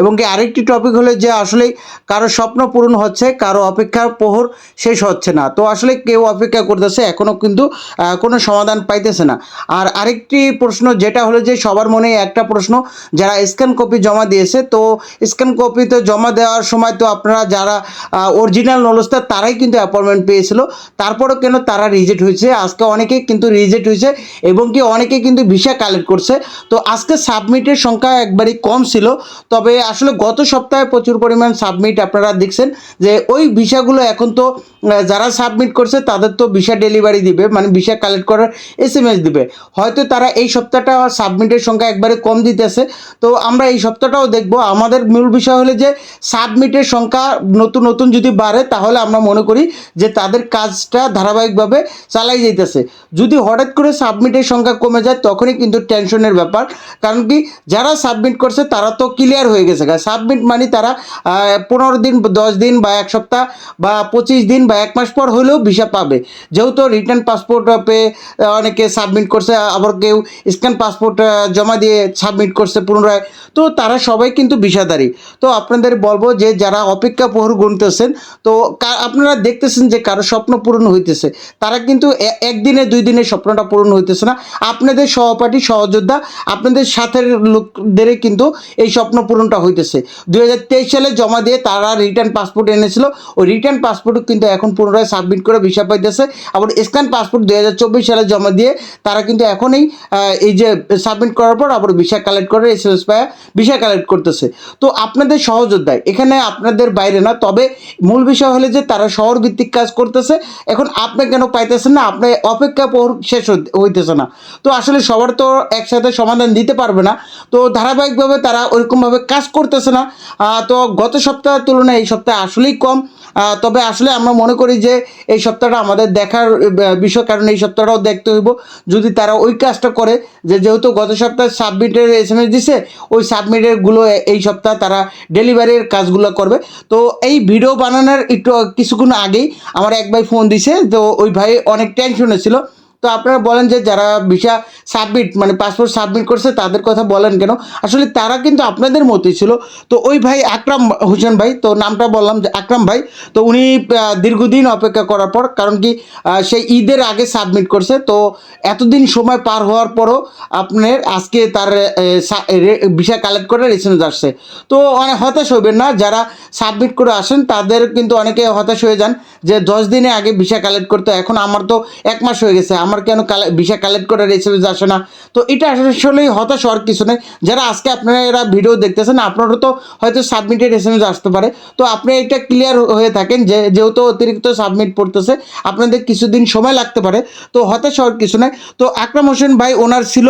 এবং কি আরেকটি টপিক হলো যে আসলে কারও স্বপ্ন পূরণ হচ্ছে, কারও অপেক্ষার প্রহর শেষ হচ্ছে না। তো আসলে কেউ অপেক্ষা করতেছে এখনও কিন্তু কোনো সমাধান পাইতেছে না। আর আরেকটি প্রশ্ন, যেটা হলো যে সবার মনে একটা প্রশ্ন, যারা স্ক্যান কপি জমা দিয়েছে, তো স্ক্যান কপি তো জমা দেওয়ার সময় তো আপনারা যারা অরিজিনাল নলস্তার তারাই কিন্তু অ্যাপয়েন্টমেন্ট পেয়েছিল। তারপরেও কেন তারা রিজেক্ট হয়েছে? আজকে অনেকেই কিন্তু রিজেক্ট হয়েছে এবং কি অনেকে কিন্তু ভিসা কালেক্ট করছে। তো আজকে সাবমিটের সংখ্যা একবারই কম ছিল। তবে আসলে গত সপ্তাহে প্রচুর পরিমাণ সাবমিট আপনারা দেখছেন যে ওই ভিসাগুলো এখন তো যারা সাবমিট করছে, তাদের তো ভিসা ডেলিভারি দিবে মানে ভিসা কালেক্ট করার এস এম এস দিবে। হয়তো তারা এই সপ্তাহটা সাবমিটের সংখ্যা একবারে কম দিতেছে। তো আমরা এই সপ্তাহটাও দেখব। আমাদের মূল বিষয় হলো যে সাবমিটের সংখ্যা নতুন নতুন যদি বাড়ে, তাহলে আমরা মনে করি যে, তাদের কাজটা ধারাবাহিকভাবে চালাই যাইতেছে। যদি হঠাৎ করে সাবমিটের সংখ্যা কমে যায়, তখনই কিন্তু টেনশনের ব্যাপার। কারণ কি, যারা সাবমিট করছে, তারা তো ক্লিয়ার হয়ে গেছে। সাবমিট মানে তারা পনেরো দিন, দশ দিন বা এক সপ্তাহ বা পঁচিশ দিন বা এক মাস পর হলেও ভিসা পাবে। যেহেতু রিটার্ন পাসপোর্ট পেয়ে অনেকে সাবমিট করছে, আবার কেউ স্ক্যান পাসপোর্ট জমা দিয়ে সাবমিট করছে পুনরায়। তো তারা সবাই কিন্তু ভিসাদারী তো আপনাদের বলব যে, যারা অপেক্ষা প্রহর গুনতেছেন, তো আপনারা দেখতেছেন যে কারও স্বপ্ন পূরণ হইতেছে। তারা কিন্তু একদিনে, দুই দিনে স্বপ্নটা পূরণ হইতেছে না। আপনাদের সহপাঠী, সহযোদ্ধা, আপনাদের সাথের লোকদের কিন্তু এই স্বপ্ন পূরণটা হইতেছে। দুই হাজার তেইশ সালে জমা দিয়ে তারা রিটার্ন পাসপোর্ট এনেছিল। ওই রিটার্ন পাসপোর্ট কিন্তু এখন পুনরায় সাবমিট করে ভিসা পাইতেছে। আবার স্ক্যান পাসপোর্ট দুই হাজার চব্বিশ সালে জমা দিয়ে তারা কিন্তু এখনই এই যে সাবমিট করার পর আবার ভিসা কালেক্ট করে এস এস পায় ভিসা কালেক্ট করতেছে। তো আপনাদের সহযোদ্ধায়, এখানে আপনাদের বাইরে না, তবে মূল বিষয় হলে যে তারা শহর ভিত্তিক কাজ করতেছে। এখন আপনি কেন পাইতেছেন না? আপনি অপেক্ষা পর শেষ হইতে- হইতেছে না। তো আসলে সবার তো একসাথে সমাধান দিতে পারবে না। তো ধারাবাহিকভাবে তারা ওইরকমভাবে কাজ করতেছে না। তো গত সপ্তাহের তুলনায় এই সপ্তাহে আসলেই কম। তবে আসলে আমরা মনে করি যে এই সপ্তাহটা আমাদের দেখার বিষয়, কারণ এই সপ্তাহটাও দেখতে হইব। যদি তারা ওই কাজটা করে, যে যেহেতু গত সপ্তাহে সাবমিটের এস এম এস দিছে, ওই সাবমিটেরগুলো এই সপ্তাহে তারা ডেলিভারির কাজগুলো করবে। তো এই ভিডিও বানানোর একটু, কিছুক্ষণ আগেই আমার এক ভাই ফোন দিছে, তো ওই ভাই অনেক টেনশনে ছিল। তো আপনারা বলেন যে যারা ভিসা সাবমিট মানে পাসপোর্ট সাবমিট করছে, তাদের কথা বলেন কেন? আসলে তারা কিন্তু আপনাদের মতোই ছিল। তো ওই ভাই আকরাম হোসেন ভাই, তো নামটা বললাম যে আকরাম ভাই, তো উনি দীর্ঘদিন অপেক্ষা করার পর, কারণ কি সেই ঈদের আগে সাবমিট করছে। তো এতদিন সময় পার হওয়ার পরও আপনার আজকে তার ভিসা কালেক্ট করে রেসিডেন্স আসছে। তো অনেক হতাশ হইবেন না, যারা সাবমিট করে আসেন, তাদের কিন্তু অনেকে হতাশ হয়ে যান যে দশ দিনে আগে ভিসা কালেক্ট করতে। এখন আমার তো এক মাস হয়ে গেছে, আমার কেন ভিসা কালেক্ট করে রেসিডেন্স আসে না? তো এটা আসলেই হতাশ হওয়ার কিছু নেই। যারা আজকে আপনারা এরা ভিডিও দেখতেছেন, আপনারও তো হয়তো সাবমিটেড এসএমএস আসতে পারে। তো আপনি এটা ক্লিয়ার হয়ে থাকেন যে, যেহেতু অতিরিক্ত সাবমিট পড়তেছে, আপনাদের কিছুদিন সময় লাগতে পারে। তো হতাশ হওয়ার কিছু নাই। তো আকরাম হোসেন ভাই, ওনার ছিল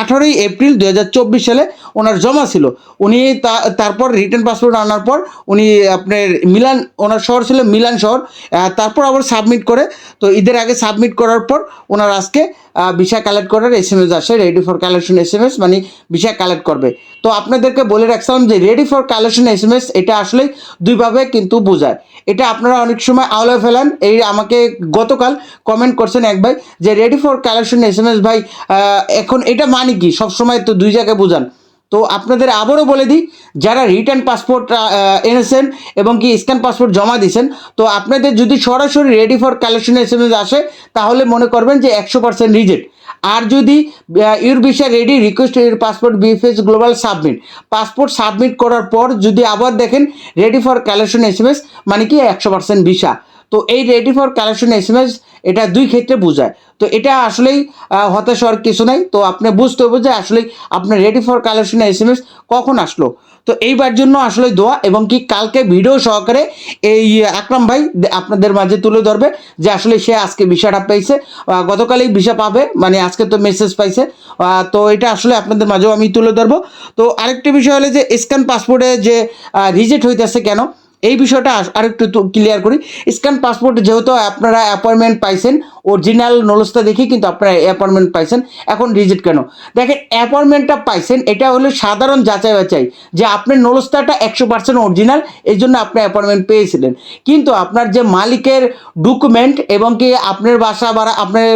আঠারোই এপ্রিল দু হাজার চব্বিশ সালে ওনার জমা ছিল। উনি তারপর রিটার্ন পাসপোর্ট আনার পর উনি আপনার মিলান, ওনার শহর ছিল মিলান শহর। তারপর আবার সাবমিট করে। তো ঈদের আগে সাবমিট করার পর ওনার আজকে ভিসা কালেক্ট করার এস এম এস আসে ready for collection S M S মানে ভিসা কালেক্ট করবে। তো আপনাদেরকে বলে রাখছিলাম যে ready for collection S M S এটা আসলেই দুইভাবে কিন্তু বোঝায়। এটা আপনারা অনেক সময় আওলায় ফেলান। এই আমাকে গতকাল কমেন্ট করছেন এক ভাই যে ready for collection S M S ভাই এখন এটা মানে কি? সবসময় তো দুই জায়গায় বোঝান। তো আপনাদের আবারও বলে দিই, যারা রিটার্ন পাসপোর্ট এনেছেন এবং কি স্ক্যান পাসপোর্ট জমা দিয়েছেন, তো আপনাদের যদি সরাসরি ready for collection S M S আসে, তাহলে মনে করবেন যে একশো পার্সেন্ট রিজেক্ট আর যদি your visa ready request passport VFS global submit passport submit করার পর যদি আবার দেখেন ready for collection S M S মানে কি একশো পার্সেন্ট ভিসা তো এই ready for collection S M S এটা দুই ক্ষেত্রে বোঝায়। তো এটা আসলেই হতাশ হওয়ার কিছু নাই। তো আপনি বুঝতে হবে যে আসলে আপনার ready for collection S M S কখন আসলো। তো এইবার জন্য আসলে দোয়া এবং কি কালকে ভিডিও সহকারে এই আকরাম ভাই আপনাদের মাঝে তুলে ধরবে যে আসলে সে আজকে ভিসাটা পেয়েছে। গতকালই ভিসা পাবে মানে আজকে তো মেসেজ পাইছে। তো এটা আসলে আপনাদের মাঝেও আমি তুলে ধরবো। তো আরেকটি বিষয় হলো যে স্ক্যান পাসপোর্টে যে রিজেক্ট হইতেছে কেন? এই বিষয়টা আরেকটু ক্লিয়ার করি। স্ক্যান পাসপোর্ট যেহেতু আপনারা অ্যাপয়েন্টমেন্ট পাইছেন অরিজিনাল নলেজটা দেখি, কিন্তু আপনারা অ্যাপয়েন্টমেন্ট পাইছেন, এখন রিজেক্ট কেন? দেখেন অ্যাপয়েন্টমেন্টটা পাইছেন, এটা হলো সাধারণ যাচাই বাছাই, যে আপনার নলেজটাটা একশো পার্সেন্ট অরিজিনাল এই জন্য আপনি অ্যাপয়েন্টমেন্ট পেয়েছিলেন। কিন্তু আপনার যে মালিকের ডকুমেন্ট এবং কি আপনার বাসা ভাড়া, আপনার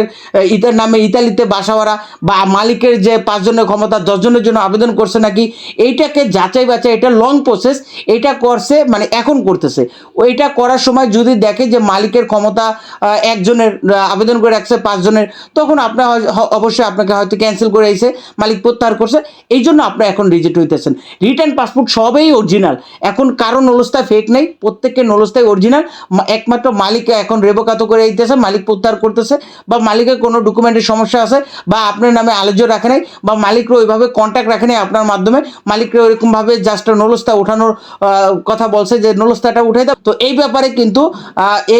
ইতার নামে ইতালিতে বাসা ভাড়া, বা মালিকের যে পাঁচজনের ক্ষমতা, দশজনের জন্য আবেদন করছে নাকি, এইটাকে যাচাই বাছাই, এটা লং প্রসেস এটা করছে মানে এখন করতেছে। ওইটা করার সময় যদি দেখে যে মালিকের ক্ষমতা একজনের আবেদন করে রাখছে পাঁচজনের, তখন আপনার অবশ্যই আপনাকে হয়তো ক্যান্সেল করে এসে মালিক প্রত্যাহার করছে। এই জন্য আপনার এখন রিজেক্ট হইতেছেন। রিটার্ন পাসপোর্ট সবই অরিজিনাল এখন কারও নলস্তায় ফেক নেই প্রত্যেকের নলস্তায় অরিজিনাল একমাত্র মালিক এখন রেবকাত করে দিতেছে, মালিক প্রত্যাহার করতেছে, বা মালিকের কোনো ডকুমেন্টের সমস্যা আছে, বা আপনার নামে আলোচ্য রাখে নাই, বা মালিকরা ওইভাবে কন্ট্যাক্ট রাখে নাই আপনার মাধ্যমে, মালিকরা ওইরকমভাবে জাস্ট নলস্তা ওঠানোর কথা বলছে যে নলস্তাটা উঠে দাও। তো এই ব্যাপারে কিন্তু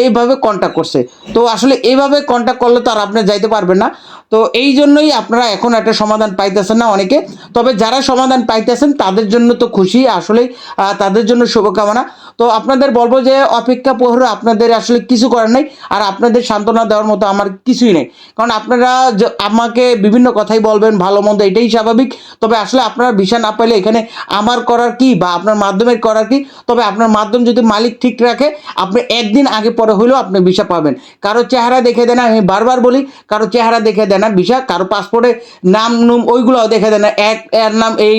এইভাবে কন্ট্যাক্ট করছে। তো আসলে এইভাবে কন্ট্যাক্ট করলে তো আর আপনি যাইতে পারবেন না। তো এই জন্যই আপনারা এখন একটা সমাধান পাইতেছেন না অনেকে। তবে যারা সমাধান পাইতেছেন, তাদের জন্য তো খুশি আসলে তাদের জন্য শুভকামনা। তো আপনাদের বলব যে, অপেক্ষা প্রহর আপনাদের আসলে কিছু করার নেই, আর আপনাদের সান্ত্বনা দেওয়ার মতো আমার কিছুই নেই। কারণ আপনারা আমাকে বিভিন্ন কথাই বলবেন, ভালো মন্দ এটাই স্বাভাবিক। তবে আসলে আপনারা ভিসা না পাইলে এখানে আমার করার কি বা আপনার মাধ্যমের করার কি? তবে আপনার মাধ্যম যদি মালিক ঠিক রাখে, আপনি একদিন আগে পরে হলেও আপনি ভিসা পাবেন। কারও চেহারা দেখে দেন আমি বারবার বলি, কারও চেহারা দেখে দেয় না ভিসা কারও পাসপোর্টে নাম, নুম ওইগুলো দেখে দেয় না, এক, এর নাম এই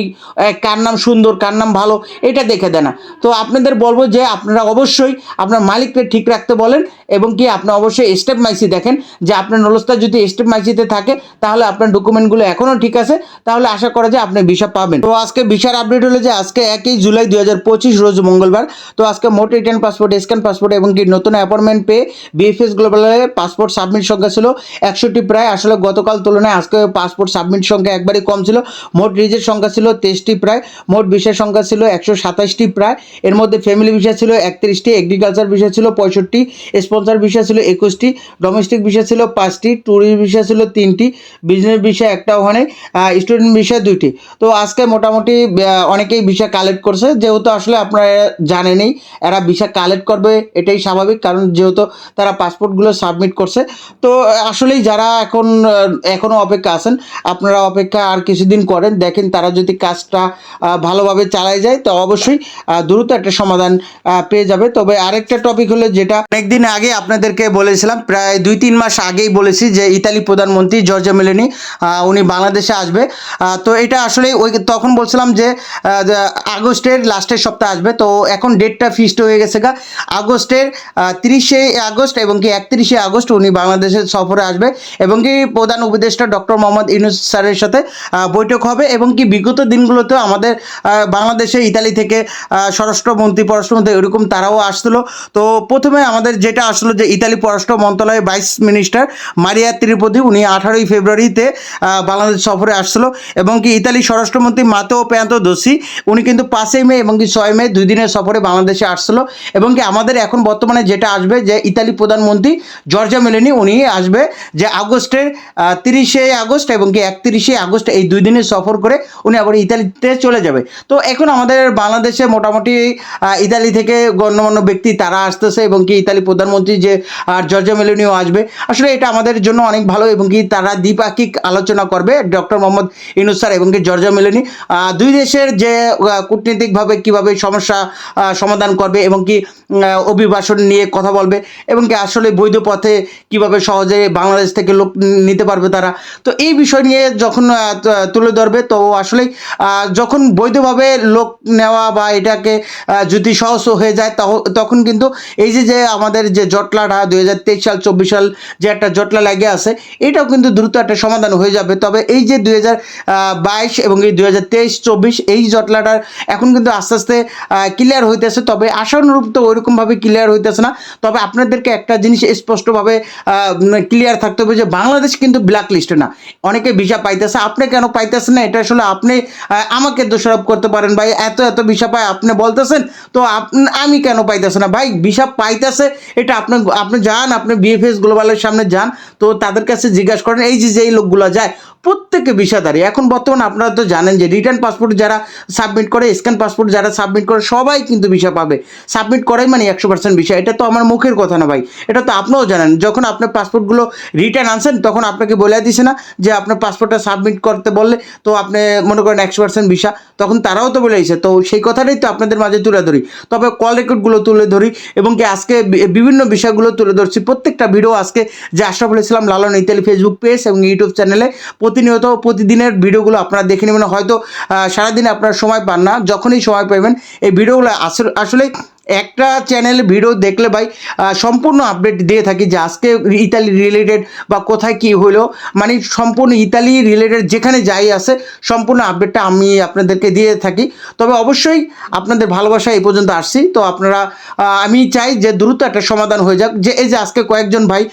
কার নাম সুন্দর, কার নাম ভালো, এটা দেখে দেয় না। তো আপনাদের বলব যে, আপনারা অবশ্যই আপনার মালিককে ঠিক রাখতে বলেন, এবং কি আপনি অবশ্যই স্টেপ মাইসি দেখেন, যে আপনার নলস্তা যদি স্টেপ মাইসিতে থাকে, তাহলে আপনার ডকুমেন্টগুলো এখনও ঠিক আছে, তাহলে আশা করা যায় আপনি ভিসা পাবেন। তো আজকে ভিসার আপডেট হলো যে, আজকে একই জুলাই দুই হাজার পঁচিশ, রোজ মঙ্গলবার। তো আজকে মোট রিটার্ন পাসপোর্ট স্ক্যান পাসপোর্ট এবং কি নতুন অ্যাপয়েন্টমেন্ট পেয়ে বিএফএস গ্লোবালে পাসপোর্ট সাবমিট সংখ্যা ছিল একষট্টি প্রায়। আসলে গতকাল তুলনায় আজকে পাসপোর্ট সাবমিট সংখ্যা একবারই কম ছিল। মোট রিজের সংখ্যা ছিল তেইশটি প্রায়। মোট ভিসার সংখ্যা ছিল একশো সাতাশটি প্রায়। এর মধ্যে ফ্যামিলি বিষয় ছিল একত্রিশটি এগ্রিকালচার বিষয় ছিল পঁয়ষট্টি স্পন্সার বিষয় ছিল একুশটি ডোমেস্টিক বিষয় ছিল পাঁচটি ট্যুরিস্ট বিষয় ছিল তিনটি বিজনেস বিষয় একটা ওখানে স্টুডেন্ট বিষয় দুইটি। তো আজকে মোটামুটি অনেকেই ভিসা কালেক্ট করছে। যেহেতু আসলে আপনারা জানেনই, এরা ভিসা কালেক্ট করবে, এটাই স্বাভাবিক। কারণ যেহেতু তারা পাসপোর্টগুলো সাবমিট করছে তো আসলেই যারা এখন আহ, এখনও অপেক্ষা আছেন আপনারা অপেক্ষা আর কিছুদিন করেন দেখেন তারা যদি কাজটা ভালোভাবে চালায় যায় তো অবশ্যই দ্রুত একটা সমাধান পেয়ে যাবে। তবে আরেকটা টপিক হলো যেটা অনেকদিন আগে আপনাদেরকে বলেছিলাম প্রায় দুই তিন মাস আগেই বলেছি যে ইতালি প্রধানমন্ত্রী জর্জা মেলেনি উনি বাংলাদেশে আসবে। তো এটা আসলে ওই তখন বলছিলাম যে আগস্টের লাস্টের সপ্তাহে আসবে তো এখন ডেটটা ফিক্সড হয়ে গেছে গা। আগস্টের তিরিশে আগস্ট এবং কি একত্রিশে আগস্ট উনি বাংলাদেশের সফরে আসবে এবং কি প্রধান উপদেষ্টা ডক্টর মোহাম্মদ ইউনুস স্যারের সাথে বৈঠক হবে এবং কি বিগত দিনগুলোতে আমাদের বাংলাদেশে ইতালি থেকে স্বরাষ্ট্রমন্ত্রী, পররাষ্ট্রমন্ত্রী এরকম তারাও আসছিল। তো প্রথমে আমাদের যেটা আসলো যে ইতালি পররাষ্ট্র মন্ত্রণালয়ের ভাইস মিনিস্টার মারিয়া ত্রিপতি উনি আঠারোই ফেব্রুয়ারিতে বাংলাদেশ সফরে আসছিল এবং কি ইতালি স্বরাষ্ট্রমন্ত্রী মাতেও পেয়ান্ত দোষী উনি কিন্তু পাঁচই মে এবং কি ছয় মে দুই দিনের সফরে বাংলাদেশে আসছিল এবং কি আমাদের এখন বর্তমানে যেটা আসবে যে ইতালি প্রধানমন্ত্রী জর্জা মেলেনি উনি আসবে যে আগস্টের তিরিশে আগস্ট এবং কি একত্রিশে আগস্ট এই দুই দিনের সফর করে উনি আবার ইতালিতে চলে যাবে। তো এখন আমাদের বাংলাদেশে মোটামুটি ইতালি থেকে গণ্যমান্য ব্যক্তি তারা আসতেছে এবং কি ইতালি প্রধানমন্ত্রী যে, আর জর্জা মেলোনিও আসবে। আসলে এটা আমাদের জন্য অনেক ভালো এবং কি তারা দ্বিপাক্ষিক আলোচনা করবে। ডক্টর মোহাম্মদ ইনুস স্যার এবং কি জর্জা মেলোনি দুই দেশের যে কূটনীতিকভাবে কীভাবে সমস্যা সমাধান করবে এবং কি অভিবাসন নিয়ে কথা বলবে এবং কি আসলে বৈধ পথে কীভাবে সহজে বাংলাদেশ থেকে লোক নিতে পারবে তারা। তো এই বিষয় নিয়ে যখন তুলে ধরবে, তো আসলে যখন বৈধভাবে লোক নেওয়া বা এটাকে যদি সহজ হয়ে যায় তখ- তখন কিন্তু এই যে যে আমাদের যে জটলাটা, দুই হাজার তেইশ সাল, চব্বিশ সাল যে একটা জটলা লাগে আছে, এটাও কিন্তু দ্রুত একটা সমাধান হয়ে যাবে। তবে এই যে দুই হাজার বাইশ এবং এই দুই হাজার তেইশ, চব্বিশ এই জটলাটার এখন কিন্তু আস্তে আস্তে ক্লিয়ার হইতেছে। তবে আশানুরূপ তো ওইরকমভাবে ক্লিয়ার হইতেছে না। তবে আপনাদেরকে একটা জিনিস স্পষ্টভাবে ক্লিয়ার থাকতে হবে যে, বাংলাদেশ কিন্তু ব্ল্যাক লিস্টে না। অনেকে ভিসা পাইতেছে, আপনি কেন পাইতেছেন না? এটা আসলে আপনি আমাকে দোষারোপ করতে পারেন ভাই, এত এত ভিসা পায়, আপনি বলতেছেন, তো আমি কেন পাইতেছে না? ভাই ভিসা পাইতেছে, এটা আপনি আপনি যান, আপনি বিএফএস গ্লোবালের সামনে যান, তো তাদের কাছে জিজ্ঞাসা করেন, এই যে, যেই লোকগুলো যায়, প্রত্যেকে ভিসাদারি এখন বর্তমানে আপনারা তো জানেন যে রিটার্ন পাসপোর্ট যারা সাবমিট করে স্ক্যান পাসপোর্ট যারা সাবমিট করে, সবাই কিন্তু ভিসা পাবে। সাবমিট করাই মানে একশো পার্সেন্ট ভিসা এটা তো আমার মুখের কথা না ভাই। এটা তো আপনিও জানেন। যখন আপনার পাসপোর্টগুলো রিটার্ন আনছেন, তখন আপনাকে বলে দিছে না যে আপনার পাসপোর্টটা সাবমিট করতে বললে তো আপনি মনে করেন একশো পার্সেন্ট ভিসা তখন তারাও তো বলে দিয়েছে তো সেই কথাটাই তো আপনাদের মাঝে তুলে ধরি। তবে কল রেকর্ডগুলো তুলে ধরি এবং কি আজকে বিভিন্ন বিষয়গুলো তুলে ধরছি। প্রত্যেকটা ভিডিও আজকে যে Ashraful Islam Lalon Italy Facebook page এবং ইউটিউব চ্যানেলে প্রতিনিয়ত প্রতিদিনের ভিডিওগুলো আপনারা দেখে নেবেন। হয়তো সারাদিনে আপনারা সময় পান না। যখনই সময় পাবেন এই ভিডিওগুলো আসলে একটা চ্যানেলে ভিডিও দেখলে ভাই সম্পূর্ণ আপডেট দিয়ে থাকি যে আজকে ইতালি রিলেটেড বা কোথায় কি হলো। মানে সম্পূর্ণ ইতালি রিলেটেড যেখানে যাই আছে সম্পূর্ণ আপডেটটা আমি আপনাদেরকে দিয়ে থাকি। তবে অবশ্যই আপনাদের ভালোবাসা এই পর্যন্ত আসছি। তো আপনারা আমি চাই যে দ্রুত একটা সমাধান হয়ে যাক। যে এই যে আজকে কয়েকজন ভাই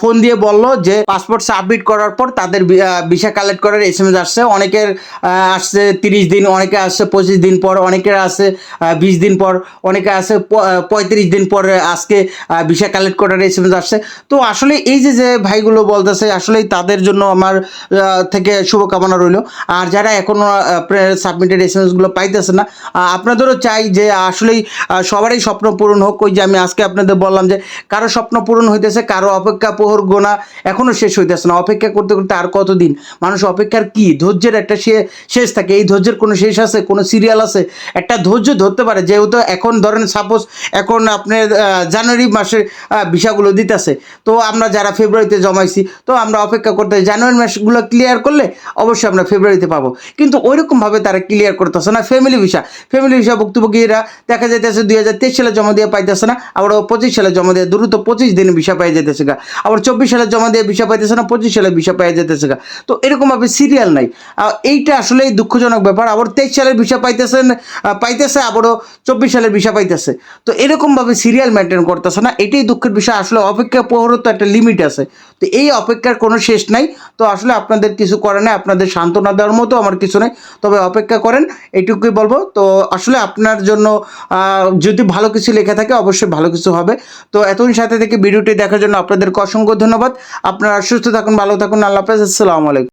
ফোন দিয়ে বলল যে পাসপোর্ট সাবমিট করার পর তাদের ভিসা কালেক্ট করার এস এম এস আসছে। অনেকের আসছে তিরিশ দিন, অনেকে আসছে পঁচিশ দিন পর, অনেকের আসছে বিশ দিন পর, অনেকে আসে পঁয়ত্রিশ দিন পরে আজকে ভিসা কালেক্ট করার এস আসছে। তো আসলে এই যে যে ভাইগুলো বলতেছে, আসলেই তাদের জন্য আমার থেকে শুভকামনা রইল। আর যারা এখনও সাবমিটেড এস এম পাইতেছে না আপনাদেরও চাই যে আসলেই সবারই স্বপ্ন পূরণ হোক। ওই যে আমি আজকে আপনাদের বললাম যে, কারও স্বপ্ন পূরণ হইতেছে, কারও অপেক্ষা প্রহর গোনা এখনও শেষ হইতেছে না। অপেক্ষা করতে করতে আর কতদিন? মানুষ অপেক্ষার কি? ধৈর্যের একটা শেষ থাকে। এই ধৈর্যের কোনো শেষ আছে? কোনো সিরিয়াল আছে? একটা ধৈর্য ধরতে পারে। যেহেতু এখন ধরেন সাপোজ এখন আপনার জানুয়ারি মাসের ভিসাগুলো দিতেছে। তো আমরা যারা ফেব্রুয়ারিতে জমাইছি, তো আমরা অপেক্ষা করতে জানুয়ারি মাসগুলো ক্লিয়ার করলে অবশ্যই আমরা ফেব্রুয়ারিতে পাবো। কিন্তু ওইরকমভাবে তারা ক্লিয়ার করতেছে না ফ্যামিলি ভিসা ফ্যামিলি ভিসা ভুক্তভোগীরা দেখা যাইতেছে দুই হাজার তেইশ সালে জমা দিয়ে পাইতেছে না, আবার পঁচিশ সালে জমা দিয়ে দ্রুত পঁচিশ দিনে ভিসা পাই যেতেছে গা। আবার চব্বিশ সালে জমা দিয়ে ভিসা পাইতেছে না, পঁচিশ সালে ভিসা পাই যেতেছে গা। তো এরকমভাবে সিরিয়াল নাই। এইটা আসলেই দুঃখজনক ব্যাপার। আবার তেইশ সালের ভিসা পাইতেছেন পাইতেছে, আবারও চব্বিশ সালের ভিসা পাইতেছে। তো এরকমভাবে সিরিয়াল মেনটেন করতেছে না, এটাই দুঃখের বিষয়। আসলে অপেক্ষা প্রহরও তো একটা লিমিট আছে। তো এই অপেক্ষার কোনো শেষ নাই। তো আসলে আপনাদের কিছু করে নাই, আপনাদের সান্ত্বনা দেওয়ার মতো আমার কিছু নেই। তবে অপেক্ষা করেন এটুকুই বলব। তো আসলে আপনার জন্য যদি ভালো কিছু লেখা থাকে, অবশ্যই ভালো কিছু হবে। তো এতদিন সাথে থেকে ভিডিওটি দেখার জন্য আপনাদেরকে অসংখ্য ধন্যবাদ। আপনারা সুস্থ থাকুন, ভালো থাকুন। আল্লাহ হাফেজ। আসসালামু আলাইকুম।